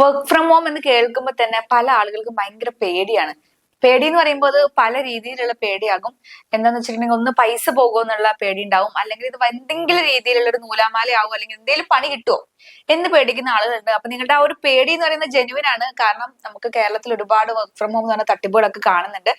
Work from home എന്ന് കേൾക്കുമ്പോൾ തന്നെ പല ആളുകൾക്കും ഭയങ്കര പേടിയാണ്. പേടി എന്ന് പറയുമ്പോൾ അത് പല രീതിയിലുള്ള പേടിയാകും. എന്താന്ന് വെച്ചിട്ടുണ്ടെങ്കിൽ ഒന്ന് പൈസ പോകുമോ എന്നുള്ള പേടി ഉണ്ടാവും. അല്ലെങ്കിൽ ഇത് എന്തെങ്കിലും രീതിയിലുള്ള ഒരു നൂലാമാലയാവും അല്ലെങ്കിൽ എന്തെങ്കിലും പണി കിട്ടുമോ എന്ന് പേടിക്കുന്ന ആളുകളുണ്ട്. അപ്പൊ നിങ്ങളുടെ ആ ഒരു പേടി എന്ന് പറയുന്നത് ജെനുവിൻ ആണ്. കാരണം നമുക്ക് കേരളത്തിൽ ഒരുപാട് വർക്ക് ഫ്രം ഹോം എന്ന് പറഞ്ഞ തട്ടിപ്പുകളൊക്കെ കാണുന്നുണ്ട്.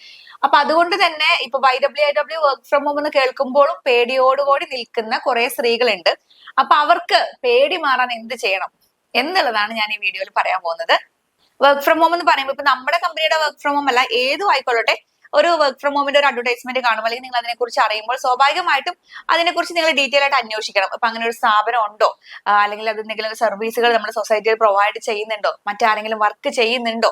അപ്പൊ അതുകൊണ്ട് തന്നെ ഇപ്പൊ Y W I W work from home എന്ന് കേൾക്കുമ്പോഴും പേടിയോടുകൂടി നിൽക്കുന്ന കുറെ സ്ത്രീകളുണ്ട്. അപ്പൊ അവർക്ക് പേടി മാറാൻ എന്ത് ചെയ്യണം? എന്നുള്ളതാണ് ഞാൻ ഈ വീഡിയോയിൽ പറയാൻ പോകുന്നത്. വർക്ക് ഫ്രം ഹോം എന്ന് പറയുമ്പോൾ ഇപ്പൊ നമ്മുടെ കമ്പനിയുടെ വർക്ക് ഫ്രം ഹോം അല്ല ഏതും ആയിക്കൊള്ളട്ടെ. ഒരു വർക്ക് ഫ്രം ഹോമിന്റെ ഒരു അഡ്വർടൈസ്മെന്റ് കാണുമ്പോൾ അല്ലെങ്കിൽ നിങ്ങൾ അതിനെക്കുറിച്ച് അറിയുമ്പോൾ സ്വാഭാവികമായിട്ടും അതിനെക്കുറിച്ച് നിങ്ങൾ ഡീറ്റെയിൽ ആയിട്ട് അന്വേഷിക്കണം. അപ്പൊ അങ്ങനെ ഒരു സ്ഥാപനം ഉണ്ടോ? അല്ലെങ്കിൽ അത് എന്തെങ്കിലും സർവീസുകൾ നമ്മുടെ സൊസൈറ്റിയിൽ പ്രൊവൈഡ് ചെയ്യുന്നുണ്ടോ? മറ്റാരെങ്കിലും വർക്ക് ചെയ്യുന്നുണ്ടോ?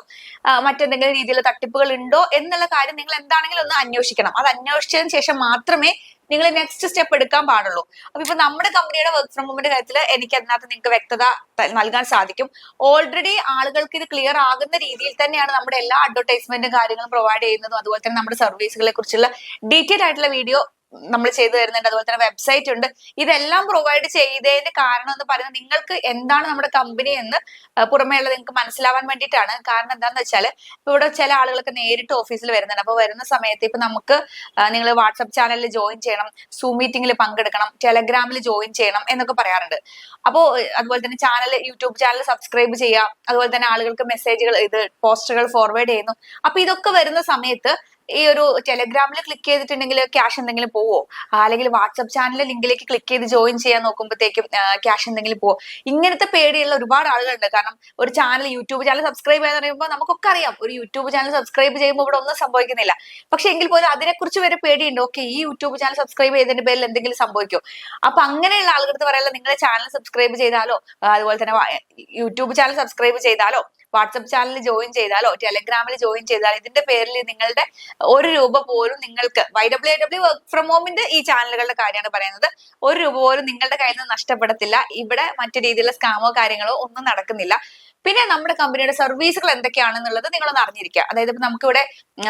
മറ്റെന്തെങ്കിലും രീതിയിലുള്ള തട്ടിപ്പുകൾ ഉണ്ടോ? എന്നുള്ള കാര്യം നിങ്ങൾ എന്താണെങ്കിലും ഒന്ന് അന്വേഷിക്കണം. അത് അന്വേഷിച്ചതിന് ശേഷം മാത്രമേ നിങ്ങൾ നെക്സ്റ്റ് സ്റ്റെപ്പ് എടുക്കാൻ പാടുള്ളൂ. അപ്പൊ ഇപ്പൊ നമ്മുടെ കമ്പനിയുടെ വർക്ക് ഫ്രം ഹോമിന്റെ കാര്യത്തിൽ എനിക്ക് അതിനകത്ത് നിങ്ങൾക്ക് വ്യക്തത നൽകാൻ സാധിക്കും. ഓൾറെഡി ആളുകൾക്ക് ഇത് ക്ലിയർ ആകുന്ന രീതിയിൽ തന്നെയാണ് നമ്മുടെ എല്ലാ അഡ്വർടൈസ്മെന്റും കാര്യങ്ങളും പ്രൊവൈഡ് ചെയ്യുന്നതും അതുപോലെ തന്നെ നമ്മുടെ സർവീസുകളെ കുറിച്ചുള്ള ഡീറ്റെയിൽ ആയിട്ടുള്ള വീഡിയോ നമ്മൾ ചെയ്തു തരുന്നുണ്ട് അതുപോലെ തന്നെ വെബ്സൈറ്റ് ഉണ്ട്. ഇതെല്ലാം പ്രൊവൈഡ് ചെയ്തതിന്റെ കാരണം എന്ന് പറയുന്നത് നിങ്ങൾക്ക് എന്താണ് നമ്മുടെ കമ്പനി എന്ന് ആ, പുറമേ ഉള്ളത് നിങ്ങൾക്ക് മനസ്സിലാവാൻ വേണ്ടിയിട്ടാണ്. കാരണം എന്താണെന്ന് വെച്ചാൽ ഇവിടെ ചില ആളുകളൊക്കെ നേരിട്ട് ഓഫീസിൽ വരുന്നുണ്ട്. അപ്പോൾ വരുന്ന സമയത്ത് ഇപ്പൊ നമുക്ക് നിങ്ങൾ വാട്സപ്പ് ചാനലിൽ ജോയിൻ ചെയ്യണം സൂം മീറ്റിംഗിൽ പങ്കെടുക്കണം ടെലഗ്രാമിൽ ജോയിൻ ചെയ്യണം എന്നൊക്കെ പറയാറുണ്ട്. അപ്പോൾ അതുപോലെ തന്നെ ചാനൽ യൂട്യൂബ് ചാനൽ സബ്സ്ക്രൈബ് ചെയ്യുക അതുപോലെ തന്നെ ആളുകൾക്ക് മെസ്സേജുകൾ ഇത് പോസ്റ്ററുകൾ ഫോർവേഡ് ചെയ്യുന്നു. അപ്പൊ ഇതൊക്കെ വരുന്ന സമയത്ത് ഈ ഒരു ടെലഗ്രാമിൽ ക്ലിക്ക് ചെയ്തിട്ടുണ്ടെങ്കിൽ ക്യാഷ് എന്തെങ്കിലും പോവോ? അല്ലെങ്കിൽ വാട്സപ്പ് ചാനലിലെ ലിങ്കിലേക്ക് ക്ലിക്ക് ചെയ്ത് ജോയിൻ ചെയ്യാൻ നോക്കുമ്പോഴത്തേക്കും ക്യാഷ് എന്തെങ്കിലും പോവോ? ഇങ്ങനത്തെ പേടിയുള്ള ഒരുപാട് ആളുകളുണ്ട്. കാരണം ഒരു ചാനൽ യൂട്യൂബ് ചാനൽ സബ്സ്ക്രൈബ് ചെയ്യാന്ന് പറയുമ്പോൾ നമുക്കൊക്കെ അറിയാം. ഒരു യൂട്യൂബ് ചാനൽ സബ്സ്ക്രൈബ് ചെയ്യുമ്പോൾ ഇവിടെ ഒന്നും സംഭവിക്കുന്നില്ല. പക്ഷെ എങ്കിൽ പോലും അതിനെക്കുറിച്ച് വരെ പേടിയുണ്ട്? ഓക്കെ ഈ യൂട്യൂബ് ചാനൽ സബ്സ്ക്രൈബ് ചെയ്തതിന്റെ പേരിൽ എന്തെങ്കിലും സംഭവിക്കും അപ്പൊ അങ്ങനെയുള്ള ആളുകൾക്ക് പറയാനുള്ള നിങ്ങളുടെ ചാനൽ സബ്സ്ക്രൈബ് ചെയ്താലോ? അതുപോലെ തന്നെ യൂട്യൂബ് ചാനൽ സബ്സ്ക്രൈബ് ചെയ്താലോ? വാട്സപ്പ് ചാനലിൽ ജോയിൻ ചെയ്താലോ ടെലഗ്രാമിൽ ജോയിൻ ചെയ്താലോ ഇതിന്റെ പേരിൽ നിങ്ങളുടെ ഒരു രൂപ പോലും നിങ്ങൾക്ക് Y W I W work from ഹോമിന്റെ ഈ ചാനലുകളുടെ കാര്യമാണ് പറയുന്നത്. ഒരു രൂപ പോലും നിങ്ങളുടെ കയ്യിൽ നിന്ന് നഷ്ടപ്പെടത്തില്ല. ഇവിടെ മറ്റു രീതിയിലുള്ള സ്കാമോ കാര്യങ്ങളോ ഒന്നും നടക്കുന്നില്ല. പിന്നെ നമ്മുടെ കമ്പനിയുടെ സർവീസുകൾ എന്തൊക്കെയാണെന്നുള്ളത് നിങ്ങളൊന്ന് അറിഞ്ഞിരിക്കുക. അതായത് ഇപ്പൊ നമുക്കിവിടെ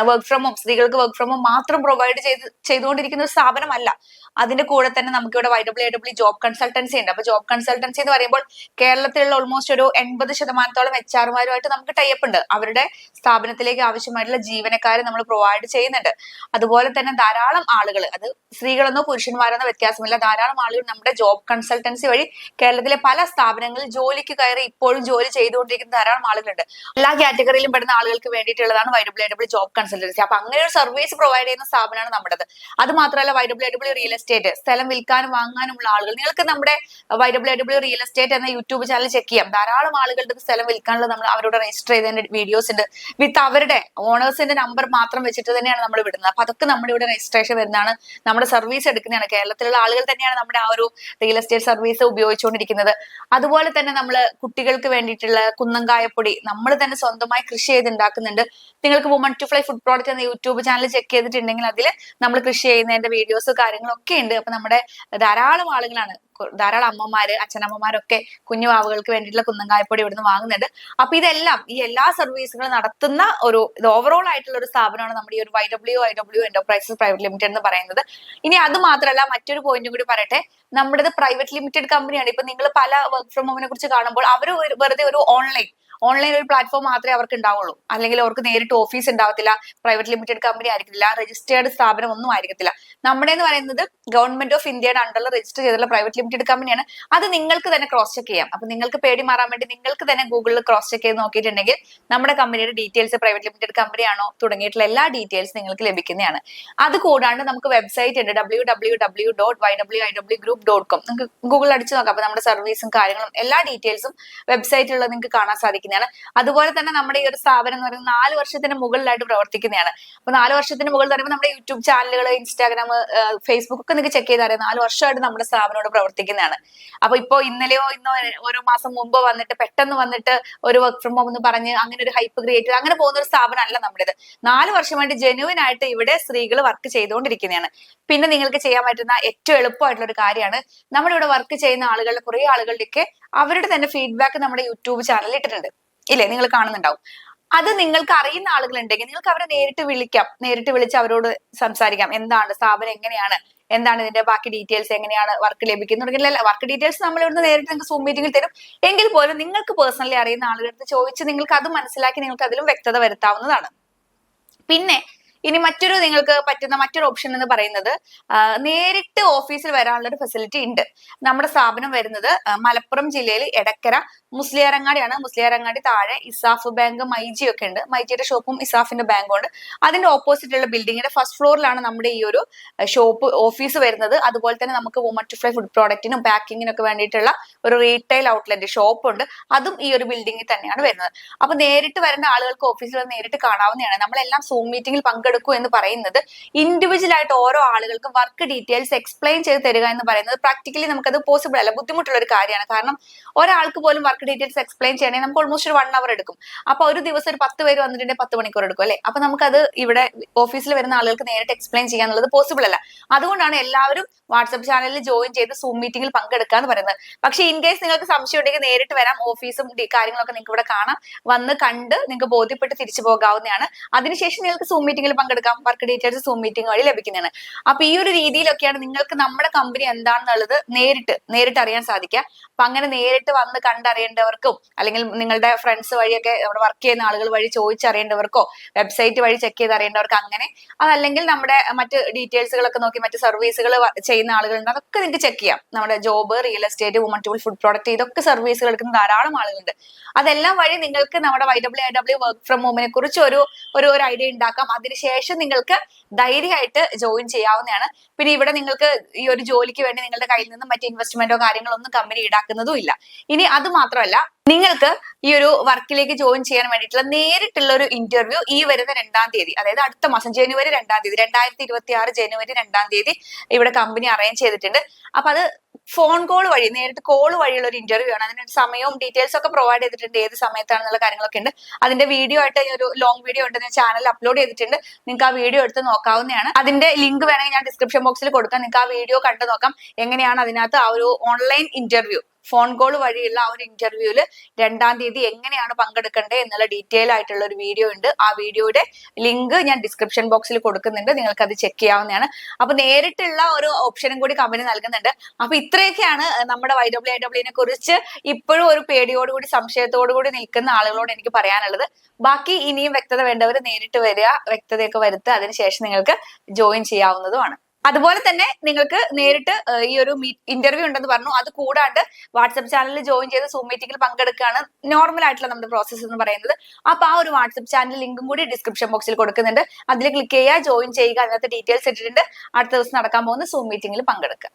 വർക്ക് ഫ്രം ഹോം സ്ത്രീകൾക്ക് വർക്ക് ഫ്രം ഹോം മാത്രം പ്രൊവൈഡ് ചെയ്ത് ചെയ്തുകൊണ്ടിരിക്കുന്ന ഒരു സ്ഥാപനമല്ല. അതിന്റെ കൂടെ തന്നെ നമുക്കിവിടെ Y W W job consultancy ഉണ്ട്. അപ്പൊ ജോബ് കൺസൾട്ടൻസി എന്ന് പറയുമ്പോൾ കേരളത്തിലുള്ള ഓൾമോസ്റ്റ് ഒരു എൺപത് ശതമാനത്തോളം എച്ച് ആർമാരുമായിട്ട് നമുക്ക് ടൈപ്പ് ഉണ്ട്. അവരുടെ സ്ഥാപനത്തിലേക്ക് ആവശ്യമായിട്ടുള്ള ജീവനക്കാരെ നമ്മൾ പ്രൊവൈഡ് ചെയ്യുന്നുണ്ട്. അതുപോലെ തന്നെ ധാരാളം ആളുകൾ അത് സ്ത്രീകളെന്നോ പുരുഷന്മാരെന്നോ വ്യത്യാസമില്ല. ധാരാളം ആളുകൾ നമ്മുടെ ജോബ് കൺസൾട്ടൻസി വഴി കേരളത്തിലെ പല സ്ഥാപനങ്ങളിൽ ജോലിക്ക് കയറി ഇപ്പോഴും ജോലി ചെയ്തുകൊണ്ടിരിക്കുന്ന ധാരാളം ആളുകളുണ്ട്. എല്ലാ കാറ്റഗറിയിലും പെടുന്ന ആളുകൾക്ക് വേണ്ടിയിട്ടുള്ളതാണ് Y W W job consultancy അപ്പൊ അങ്ങനെ ഒരു സർവീസ് പ്രൊവൈഡ് ചെയ്യുന്ന സ്ഥാപനമാണ് നമ്മുടേത്. അത് മാത്രമല്ല Y W W real estate സ്ഥലം വിൽക്കാനും വാങ്ങാനുമുള്ള ആളുകൾ. നിങ്ങൾക്ക് നമ്മുടെ Y W W real estate എന്ന യൂട്യൂബ് ചാനൽ ചെക്ക് ചെയ്യാം. ധാരാളം ആളുകളുടെ സ്ഥലം വിൽക്കാനുള്ള നമ്മൾ അവരോട് രജിസ്റ്റർ ചെയ്തതിന്റെ വീഡിയോസ് ഉണ്ട്. വിത്ത് അവരുടെ ഓണേഴ്സിന്റെ നമ്പർ മാത്രം വെച്ചിട്ട് തന്നെയാണ് നമ്മൾ വിടുന്നത്. അപ്പൊ അതൊക്കെ നമ്മുടെ ഇവിടെ രജിസ്ട്രേഷൻ വരുന്നതാണ്. നമ്മുടെ സർവീസ് എടുക്കുന്നതാണ്. കേരളത്തിലുള്ള ആളുകൾ തന്നെയാണ് നമ്മുടെ ആ ഒരു റിയൽ എസ്റ്റേറ്റ് സർവീസ് ഉപയോഗിച്ചുകൊണ്ടിരിക്കുന്നത്. അതുപോലെ തന്നെ നമ്മൾ കുട്ടികൾക്ക് വേണ്ടിയിട്ടുള്ള കുന്നങ്കായപ്പൊടി നമ്മൾ തന്നെ സ്വന്തമായി കൃഷി ചെയ്ത് ഉണ്ടാക്കുന്നുണ്ട് നിങ്ങൾക്ക് woman to fly food product എന്ന യൂട്യൂബ് ചാനൽ ചെക്ക് ചെയ്തിട്ടുണ്ടെങ്കിൽ അതിൽ നമ്മൾ കൃഷി ചെയ്യുന്നതിന്റെ വീഡിയോസ് കാര്യങ്ങളൊക്കെ ഉണ്ട് അപ്പൊ നമ്മുടെ ധാരാളം ആളുകളാണ് ധാരാളം അമ്മമാര് അച്ഛനമ്മമാരൊക്കെ കുഞ്ഞു വാവുകൾക്ക് വേണ്ടിയിട്ടുള്ള കുന്നങ്കായപ്പൊടി ഇവിടുന്ന് വാങ്ങുന്നുണ്ട് അപ്പൊ ഇതെല്ലാം ഈ എല്ലാ സർവീസുകളും നടത്തുന്ന ഒരു ഇത് ഓവറോൾ ആയിട്ടുള്ള ഒരു സ്ഥാപനമാണ് നമ്മുടെ ഈ ഒരു Y W I W enterprises private limited എന്ന് പറയുന്നത്. ഇനി അത് മാത്രമല്ല മറ്റൊരു പോയിന്റും കൂടി പറയട്ടെ. നമ്മുടേത് പ്രൈവറ്റ് ലിമിറ്റഡ് കമ്പനിയാണ് ഇപ്പൊ നിങ്ങൾ പല വർക്ക് ഫ്രം ഹോമിനെ കുറിച്ച് കാണുമ്പോൾ അവർ വെറുതെ ഒരു ഓൺലൈൻ ഓൺലൈൻ ഒരു പ്ലാറ്റ്ഫോം മാത്രമേ അവർക്ക് ഉണ്ടാവുള്ളൂ. അല്ലെങ്കിൽ അവർക്ക് നേരിട്ട് ഓഫീസ് ഉണ്ടാവത്തില്ല പ്രൈവറ്റ് ലിമിറ്റഡ് കമ്പനി ആയിരിക്കില്ല രജിസ്റ്റേർഡ് സ്ഥാപനം ഒന്നും ആയിരിക്കത്തില്ല നമ്മുടെ എന്ന് പറയുന്നത് ഗവൺമെന്റ് ഓഫ് ഇന്ത്യയുടെ അണ്ടറിൽ രജിസ്റ്റർ ചെയ്തിട്ടുള്ള പ്രൈവറ്റ് ലിമിറ്റഡ് വേണ്ടിയാണ്. അത് നിങ്ങൾക്ക് തന്നെ ക്രോസ് ചെക്ക് ചെയ്യാം. അപ്പൊ നിങ്ങൾക്ക് പേടി മാറാൻ വേണ്ടി നിങ്ങൾക്ക് തന്നെ ഗൂഗിളിൽ ക്രോസ് ചെക്ക് ചെയ്ത് നോക്കിയിട്ടുണ്ടെങ്കിൽ നമ്മുടെ കമ്പനിയുടെ ഡീറ്റെയിൽസ് പ്രൈവറ്റ് ലിമിറ്റഡ് കമ്പനി ആണോ തുടങ്ങിയിട്ടുള്ള എല്ലാ ഡീറ്റെയിൽസ് നിങ്ങൾക്ക് ലഭിക്കുന്നതാണ്. അത് കൂടാണ്ട് നമുക്ക് വെബ്സൈറ്റ് ഉണ്ട് W W W dot Y W I W group dot com നിങ്ങൾക്ക് ഗൂഗിൾ അടിച്ച് നോക്കാം. അപ്പൊ നമ്മുടെ സർവീസും കാര്യങ്ങളും എല്ലാ ഡീറ്റെയിൽസും വെബ്സൈറ്റിലുള്ള നിങ്ങൾക്ക് കാണാൻ സാധിക്കുന്നതാണ്. അതുപോലെ തന്നെ നമ്മുടെ ഈ ഒരു സ്ഥാപനം എന്ന് പറയുന്നത് നാല് വർഷത്തിന് മുകളിലായിട്ട് പ്രവർത്തിക്കുന്നതാണ്. അപ്പൊ നാല് വർഷത്തിന് മുകളിൽ പറയുമ്പോൾ നമ്മുടെ യൂട്യൂബ് ചാനലുകൾ ഇൻസ്റ്റാഗ്രാം ഫേസ്ബുക്ക് ഒക്കെ നിങ്ങൾക്ക് ചെക്ക് ചെയ്താൽ നാല് വർഷമായിട്ട് നമ്മുടെ സ്ഥാപനോട് പ്രവർത്തിക്കുന്നതാണ്. അപ്പൊ ഇപ്പോ ഇന്നലെയോ ഇന്നോ ഓരോ മാസം മുമ്പ് വന്നിട്ട് പെട്ടെന്ന് വന്നിട്ട് ഒരു വർക്ക് ഫ്രം ഹോം എന്ന് പറഞ്ഞ് അങ്ങനെ ഒരു ഹൈപ്പ് ക്രിയേറ്റ് ചെയ്ത് അങ്ങനെ പോകുന്ന ഒരു സ്ഥാപനമല്ല നമ്മുടേത്. നാല് വർഷമായിട്ട് ജെന്യൂൻ ആയിട്ട് ഇവിടെ സ്ത്രീകൾ വർക്ക് ചെയ്തുകൊണ്ടിരിക്കുന്നതാണ്. പിന്നെ നിങ്ങൾക്ക് ചെയ്യാൻ പറ്റുന്ന ഏറ്റവും എളുപ്പമായിട്ടുള്ള ഒരു കാര്യമാണ് നമ്മുടെ ഇവിടെ വർക്ക് ചെയ്യുന്ന ആളുകളുടെ കുറെ ആളുകളുടെയൊക്കെ അവരുടെ തന്നെ ഫീഡ്ബാക്ക് നമ്മുടെ യൂട്യൂബ് ചാനലിൽ ഇട്ടിട്ടുണ്ട്. ഇല്ലേ? നിങ്ങൾ കാണുന്നുണ്ടാവും. അത് നിങ്ങൾക്ക് അറിയുന്ന ആളുകൾ ഉണ്ടെങ്കിൽ നിങ്ങൾക്ക് അവരെ നേരിട്ട് വിളിക്കാം. നേരിട്ട് വിളിച്ച് അവരോട് സംസാരിക്കാം. എന്താണ്? സ്ഥാപനം എങ്ങനെയാണ്? എന്താണ് ഇതിന്റെ ബാക്കി ഡീറ്റെയിൽസ് എങ്ങനെയാണ് വർക്ക് ലഭിക്കുന്നുണ്ടെങ്കിൽ വർക്ക് ഡീറ്റെയിൽസ് നമ്മൾ ഇവിടുന്ന് നേരിട്ട് നിങ്ങൾക്ക് സൂം മീറ്റിംഗിൽ തരും. എങ്കിൽ പോലും നിങ്ങൾക്ക് പേഴ്സണലി അറിയുന്ന ആളുകളുടെ ചോദിച്ച് നിങ്ങൾക്ക് അത് മനസ്സിലാക്കി നിങ്ങൾക്ക് അതിലും വ്യക്തത വരുത്താവുന്നതാണ്. പിന്നെ ഇനി മറ്റൊരു നിങ്ങൾക്ക് പറ്റുന്ന മറ്റൊരു ഓപ്ഷൻ എന്ന് പറയുന്നത് നേരിട്ട് ഓഫീസിൽ വരാനുള്ള ഒരു ഫെസിലിറ്റി ഉണ്ട്. നമ്മുടെ സ്ഥാപനം വരുന്നത് മലപ്പുറം ജില്ലയിൽ എടക്കര മുസ്ലിയാരങ്ങാടിയാണ്. മുസ്ലിയാരങ്ങാടി താഴെ ഇസാഫ് ബാങ്ക് മൈജി ഒക്കെ ഉണ്ട്. മൈജിയുടെ ഷോപ്പും ഇസാഫിന്റെ ബാങ്കും ഉണ്ട്. അതിന്റെ ഓപ്പോസിറ്റ് ഉള്ള ബിൽഡിങ്ങിന്റെ ഫസ്റ്റ് ഫ്ലോറിലാണ് നമ്മുടെ ഈ ഒരു ഷോപ്പ് ഓഫീസ് വരുന്നത്. അതുപോലെ തന്നെ നമുക്ക് വുമൺ ടു ഫ്ലൈ ഫുഡ് പ്രോഡക്റ്റിനും പാക്കിങ്ങിനും ഒക്കെ വേണ്ടിയിട്ടുള്ള ഒരു റീറ്റെയിൽ ഔട്ട്ലെറ്റ് ഷോപ്പ് ഉണ്ട്. അതും ഈ ഒരു ബിൽഡിങ്ങിൽ തന്നെയാണ് വരുന്നത്. അപ്പൊ നേരിട്ട് വരുന്ന ആളുകൾക്ക് ഓഫീസിൽ നേരിട്ട് കാണാവുന്നതാണ്. നമ്മളെല്ലാം സൂം മീറ്റിംഗിൽ പങ്കെടുക്കൂ എന്ന് പറയുന്നത് ഇൻഡിവിജ്വൽ ആയിട്ട് ഓരോ ആളുകൾക്കും വർക്ക് ഡീറ്റെയിൽസ് എക്സ്പ്ലെയിൻ ചെയ്ത് തരിക എന്ന് പറയുന്നത് പ്രാക്ടിക്കലി നമുക്കത് പോസിബിൾ അല്ല. ബുദ്ധിമുട്ടുള്ള ഒരു കാര്യമാണ്. കാരണം ഒരാൾക്ക് പോലും വർക്ക് ഡീറ്റെയിൽസ് എക്സ്പ്ലെയിൻ ചെയ്യണമെങ്കിൽ നമുക്ക് ഓൾമോസ്റ്റ് ഒരു വൺ അവർ എടുക്കും. അപ്പൊ ഒരു ദിവസം ഒരു പത്ത് പേര് വന്നിട്ടുണ്ടെങ്കിൽ പത്ത് മണിക്കൂർ എടുക്കും അല്ലെ? അപ്പൊ നമുക്കത് ഇവിടെ ഓഫീസിൽ വരുന്ന ആളുകൾക്ക് നേരിട്ട് എക്സ്പ്ലെയിൻ ചെയ്യാന്നുള്ളത് പോസിബിൾ അല്ല. അതുകൊണ്ടാണ് എല്ലാവരും വാട്സ്ആപ്പ് ചാനലിൽ ജോയിൻ ചെയ്ത് സൂം മീറ്റിംഗിൽ പങ്കെടുക്കുക എന്ന് പറയുന്നത്. പക്ഷേ ഇൻ കേസ് നിങ്ങൾക്ക് സംശയം ഉണ്ടെങ്കിൽ നേരിട്ട് വരാം. ഓഫീസും കാര്യങ്ങളൊക്കെ നിങ്ങൾക്ക് ഇവിടെ കാണാം. വന്ന് കണ്ട് നിങ്ങൾക്ക് ബോധ്യപ്പെട്ട് തിരിച്ചു പോകാവുന്നതാണ്. അതിനുശേഷം നിങ്ങൾക്ക് സൂം മീറ്റിംഗിൽ പങ്കെടുക്കാം. വർക്ക് ഡീറ്റെയിൽസ് സൂം മീറ്റിംഗ് വഴി ലഭിക്കുന്നതാണ്. അപ്പൊ ഈ ഒരു രീതിയിലൊക്കെയാണ് നിങ്ങൾക്ക് നമ്മുടെ കമ്പനി എന്താണെന്നുള്ളത് നേരിട്ട് നേരിട്ട് അറിയാൻ സാധിക്കുക. അപ്പൊ അങ്ങനെ നേരിട്ട് വന്ന് കണ്ടറിയേണ്ടവർക്കും അല്ലെങ്കിൽ നിങ്ങളുടെ ഫ്രണ്ട്സ് വഴിയൊക്കെ നമ്മുടെ വർക്ക് ചെയ്യുന്ന ആളുകൾ വഴി ചോദിച്ചറിയേണ്ടവർക്കോ വെബ്സൈറ്റ് വഴി ചെക്ക് ചെയ്ത് അറിയേണ്ടവർക്ക് അങ്ങനെ അതല്ലെങ്കിൽ നമ്മുടെ മറ്റ് ഡീറ്റെയിൽസുകളൊക്കെ നോക്കി മറ്റ് സർവീസുകൾ ചെയ്യുന്ന ആളുകളുണ്ട്. അതൊക്കെ നിങ്ങൾക്ക് ചെക്ക് ചെയ്യാം. നമ്മുടെ job real estate woman tool food product ഇതൊക്കെ സർവീസുകൾ എടുക്കുന്ന ധാരാളം ആളുകളുണ്ട്. അതെല്ലാം വഴി നിങ്ങൾക്ക് നമ്മുടെ Y W I W work from ഹോമിനെ കുറിച്ച് ഒരു ഒരു ഐഡിയ ഉണ്ടാക്കാം. അതിനുശേഷം നിങ്ങൾക്ക് ധൈര്യമായിട്ട് ജോയിൻ ചെയ്യാവുന്നതാണ്. പിന്നെ ഇവിടെ നിങ്ങൾക്ക് ഈ ഒരു ജോലിക്ക് വേണ്ടി നിങ്ങളുടെ കയ്യിൽ നിന്ന് മറ്റു ഇൻവെസ്റ്റ്മെന്റോ കാര്യങ്ങളോ ഒന്നും കമ്പനി ഈടാക്കുന്നതും ഇല്ല. ഇനി അത് മാത്രമല്ല നിങ്ങൾക്ക് ഈ ഒരു വർക്കിലേക്ക് ജോയിൻ ചെയ്യാൻ വേണ്ടിയിട്ടുള്ള നേരിട്ടുള്ള ഒരു ഇന്റർവ്യൂ ഈ വരുന്ന രണ്ടാം തീയതി അതായത് അടുത്ത മാസം ജനുവരി രണ്ടാം തീയതി രണ്ടായിരത്തി ഇരുപത്തി ആറ് ജനുവരി രണ്ടാം തീയതി ഇവിടെ കമ്പനി അറേഞ്ച് ചെയ്തിട്ടുണ്ട്. അപ്പൊ അത് ഫോൺ കോൾ വഴി നേരിട്ട് കോൾ വഴിയുള്ള ഒരു ഇന്റർവ്യൂ ആണ്. അതിന് സമയവും ഡീറ്റെയിൽസ് ഒക്കെ പ്രൊവൈഡ് ചെയ്തിട്ടുണ്ട് ഏത് സമയത്താണെന്നുള്ള കാര്യങ്ങളൊക്കെ ഉണ്ട് അതിന്റെ വീഡിയോ ആയിട്ട് ഒരു ലോങ് വീഡിയോ ഉണ്ട് ഞാൻ ചാനലിൽ അപ്ലോഡ് ചെയ്തിട്ടുണ്ട്. നിങ്ങൾക്ക് ആ വീഡിയോ എടുത്ത് നോക്കാവുന്നതാണ്. അതിന്റെ ലിങ്ക് വേണമെങ്കിൽ ഞാൻ ഡിസ്ക്രിപ്ഷൻ ബോക്സിൽ കൊടുക്കാം. നിങ്ങൾക്ക് ആ വീഡിയോ കണ്ടു നോക്കാം. എങ്ങനെയാണ് അതിനകത്ത് ആ ഒരു ഓൺലൈൻ ഇന്റർവ്യൂ ഫോൺ കോൾ വഴിയുള്ള ആ ഒരു ഇന്റർവ്യൂവിൽ രണ്ടാം തീയതി എങ്ങനെയാണ് പങ്കെടുക്കേണ്ടത് എന്നുള്ള ഡീറ്റെയിൽ ആയിട്ടുള്ള ഒരു വീഡിയോ ഉണ്ട്. ആ വീഡിയോയുടെ ലിങ്ക് ഞാൻ ഡിസ്ക്രിപ്ഷൻ ബോക്സിൽ കൊടുക്കുന്നുണ്ട്. നിങ്ങൾക്ക് അത് ചെക്ക് ചെയ്യാവുന്നതാണ്. അപ്പൊ നേരിട്ടുള്ള ഒരു ഓപ്ഷനും കൂടി കമ്പനി നൽകുന്നുണ്ട്. അപ്പൊ ഇത്രയൊക്കെയാണ് നമ്മുടെ വൈ ഡബ്ല്യു ഐ ഡബ്ല്യുവിനെ കുറിച്ച് ഇപ്പോഴും ഒരു പേടിയോടുകൂടി സംശയത്തോടു കൂടി നിൽക്കുന്ന ആളുകളോട് എനിക്ക് പറയാനുള്ളത്. ബാക്കി ഇനിയും വ്യക്തത വേണ്ടവർ നേരിട്ട് വരിക വ്യക്തതയൊക്കെ വരുത്തുക. അതിനുശേഷം നിങ്ങൾക്ക് ജോയിൻ ചെയ്യാവുന്നതുമാണ്. അതുപോലെ തന്നെ നിങ്ങൾക്ക് നേരിട്ട് ഈ ഒരു ഇന്റർവ്യൂ ഉണ്ടെന്ന് പറഞ്ഞു. അത് കൂടാണ്ട് വാട്സപ്പ് ചാനലിൽ ജോയിൻ ചെയ്ത് സൂം മീറ്റിംഗിൽ പങ്കെടുക്കുകയാണ് നോർമൽ ആയിട്ടുള്ള നമ്മുടെ പ്രോസസ്സ് എന്ന് പറയുന്നത്. അപ്പൊ ആ ഒരു വാട്സപ്പ് ചാനൽ ലിങ്കും കൂടി ഡിസ്ക്രിപ്ഷൻ ബോക്സിൽ കൊടുക്കുന്നുണ്ട്. അതിൽ ക്ലിക്ക് ചെയ്യുക ജോയിൻ ചെയ്യുക അതിനകത്ത് ഡീറ്റെയിൽസ് ഇട്ടിട്ടുണ്ട്. അടുത്ത ദിവസം നടക്കാൻ പോകുന്ന സൂം മീറ്റിംഗിൽ പങ്കെടുക്കുക.